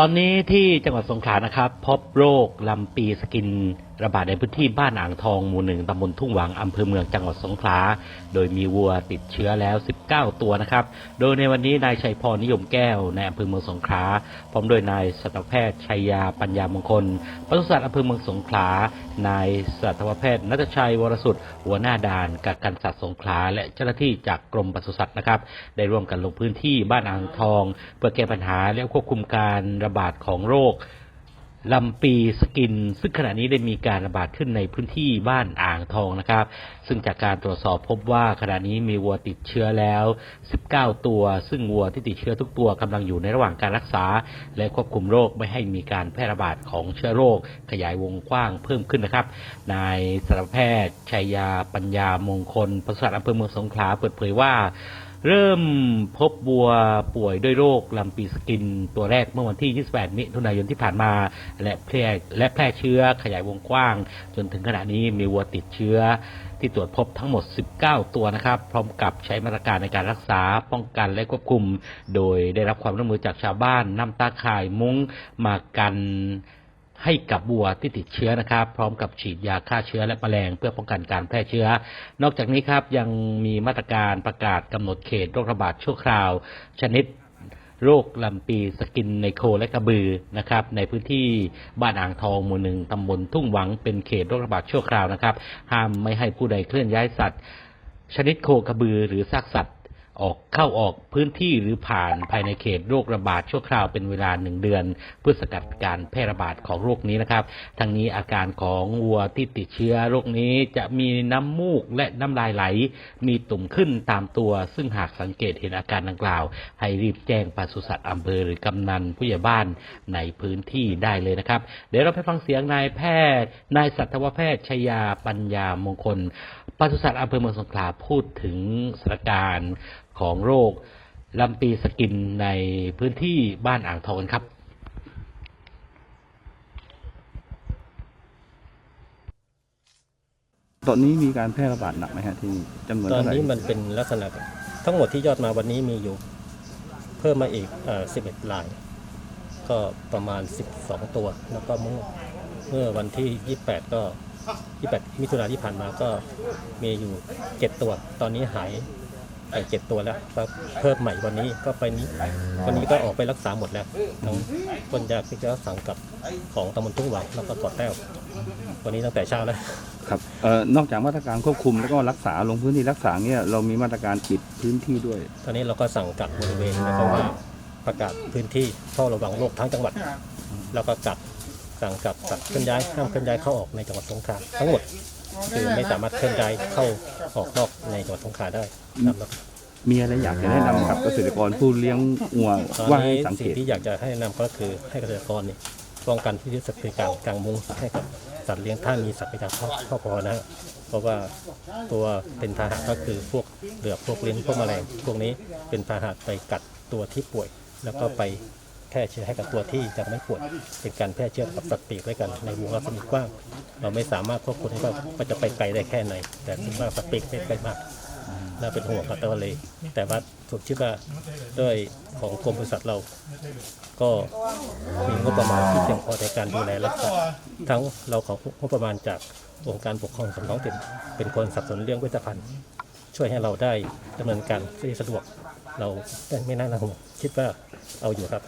ตอนนี้ที่จังหวัดสงขลานะครับ พบโรคลำปีสกิน ระบาดในพื้นที่บ้านอ่างทองหมู่หนึ่งตำบลทุ่งหวังอำเภอเมืองจังหวัดสงขลา โดยมีวัวติดเชื้อแล้ว 19 ตัวนะครับ โดยในวันนี้นายชัยพรนิยมแก้วในอำเภอเมืองสงขลา พร้อมด้วยนายสัตวแพทย์ชัยยาปัญญามงคลปศุสัตว์อำเภอเมืองสงขลา นายสัตวแพทย์นัทชัยวรสุดหัวหน้าด่านกักกันสัตว์สงขลา และเจ้าหน้าที่จากกรมปศุสัตว์นะครับ ได้ร่วมกันลงพื้นที่บ้านอ่างทอง เพื่อแก้ปัญหาและควบคุมการระบาดของโรค ลำปีสกิน ซึ่งขณะนี้ได้มีการระบาดขึ้นในพื้นที่บ้านอ่างทองนะครับ ซึ่งจากการตรวจสอบพบว่าขณะนี้มีวัวติดเชื้อแล้ว 19 ตัว ซึ่งวัวที่ติดเชื้อทุกตัวกำลังอยู่ในระหว่างการรักษา และควบคุมโรคไม่ให้มีการแพร่ระบาดของเชื้อโรค ขยายวงกว้างเพิ่มขึ้นนะครับ นายสัตวแพทย์ชัยยาปัญญามงคลปศุสัตว์อำเภอเมืองสงขลาเปิดเผยว่า เริ่มพบวัวป่วยด้วยโรคลำปีสกินตัวแรกเมื่อวันที่ 28 มิถุนายนที่ผ่านมา และแพร่และแพร่เชื้อขยายวงกว้าง จนถึงขณะนี้มีวัวติดเชื้อที่ตรวจพบทั้งหมด 19 ตัวนะครับ พร้อมกับใช้มาตรการในการรักษาป้องกันและควบคุม โดยได้รับความร่วมมือจากชาวบ้านนำตาข่ายมุ้งมากัน ให้กับวัวที่ติดเชื้อนะครับ พร้อมกับฉีดยาฆ่าเชื้อและแมลงเพื่อป้องกันการแพร่เชื้อ นอกจากนี้ครับยังมีมาตรการประกาศกำหนดเขตโรคระบาดชั่วคราว ชนิดโรคลำปีสกินในโคและกระบือนะครับ ในพื้นที่บ้านอ่างทองหมู่หนึ่งตำบลทุ่งหวังเป็นเขตโรคระบาดชั่วคราวนะครับ ห้ามไม่ให้ผู้ใดเคลื่อนย้ายสัตว์ ชนิดโคกระบือหรือซากสัตว์ ออกเข้าออกพื้นที่หรือผ่านภายในเขตโรคระบาดชั่วคราวเป็นเวลาหนึ่งเดือน เพื่อสกัดการแพร่ระบาดของโรคนี้นะครับทั้งนี้อาการของวัวที่ติดเชื้อโรคนี้จะมีน้ำมูกและน้ำลายไหล มีตุ่มขึ้นตามตัว ซึ่งหากสังเกตเห็นอาการดังกล่าว ให้รีบแจ้งปศุสัตว์อำเภอหรือกำนันผู้ใหญ่บ้านในพื้นที่ได้เลยนะครับ เดี๋ยวเราไปฟังเสียงนายแพทย์นายสัตวแพทย์ชยาปัญญามงคลปศุสัตว์อำเภอเมืองสงขลาพูดถึงสถานการณ์ ของโรคลำปีสกินในพื้นที่บ้านอ่างทองกันครับ ตอนนี้มีการแพร่ระบาดหนักไหมฮะที่นี่จำนวนตอนเท่าไหร่นี้มันเป็นลักษณะทั้งหมดที่ยอดมาวันนี้มีอยู่ เพิ่มมาอีกเอ่อ11ราย ก็ประมาณ 12 ตัว แล้วก็เมื่อเมื่อวันที่ 28 ก็ 28 มิถุนายนที่ผ่านมาก็มีอยู่ 7 ตัว ตอนนี้หาย ไป7ตัวแล้วก็เพิ่มใหม่วันนี้ก็ไปนี้วันนี้ก็ออกไปรักษาหมดแล้วทั้งคนยาที่จะสังกับของตำบลทุ่งหวังแล้วก็เกอดแต้ววันนี้ตั้งแต่เช้าแล้วครับเอ่อนอกจากมาตรการควบคุมแล้วก็รักษาลงพื้นที่รักษาเนี่ยเรามีมาตรการปิดพื้นที่ด้วย ตอนนี้เราก็สั่งกักบริเวณนะครับว่าประกาศพื้นที่เฝ้าระวังโรคทั้งจังหวัด แล้วก็กักสั่งกักกักเคลื่อนย้ายห้ามเคลื่อนย้ายเข้าออกในจังหวัดสงขลาทั้งหมด คือไม่สามารถเคลื่อนย้ายเข้าออกนอกในจังหวัดสงขลาได้ครับมีอะไรอยากจะแนะนำกับเกษตรกรผู้เลี้ยงวัวตอนว่านี้ให้สังเกสิ่งต ที่อยากจะให้แนะนำก็คือให้เกษตรกรเนี่ยป้องกันที่จะเป็นการกางมุ้งให้กับสัตว์เลี้ยงถ้ามีสัตว์ประจำครอบครอบครัวนะฮะเพราะว่าตัวเป็นพาหะก็คือพวกเหลือบพวกลิ้นพวกแมลงพวกนี้เป็นพาหะไปกัดตัวที่ป่วย แล้วก็ไปแพ ร่เชื้อให้กับตัวที่ยังไม่ป่วยเป็นการแพร่เชื้อกับสัตว์ปีกด้วยกันในวงรัศมีกว้าง เราไม่สามารถควบคุมได้ว่ามันจะไปไกลได้แค่ไหน แต่คิดว่าสัตว์ปีกไม่ไกลมากน่าเป็นห่วงกับตัวเลยแต่ว่าผมคิดว่าด้วยของกรมบริษัทเรา ก็มีงบประมาณที่เพียงพอในการดูแลรักษาทั้งเราของงบประมาณจากองค์การปกครองส่วนท้องถิ่นเป็นคนสับสนเรื่องเวชภัณฑ์ช่วยให้เราได้ดำเนินการที่สะดวก เราไม่น่าห่วงคิดว่า เอาอยู่ครับ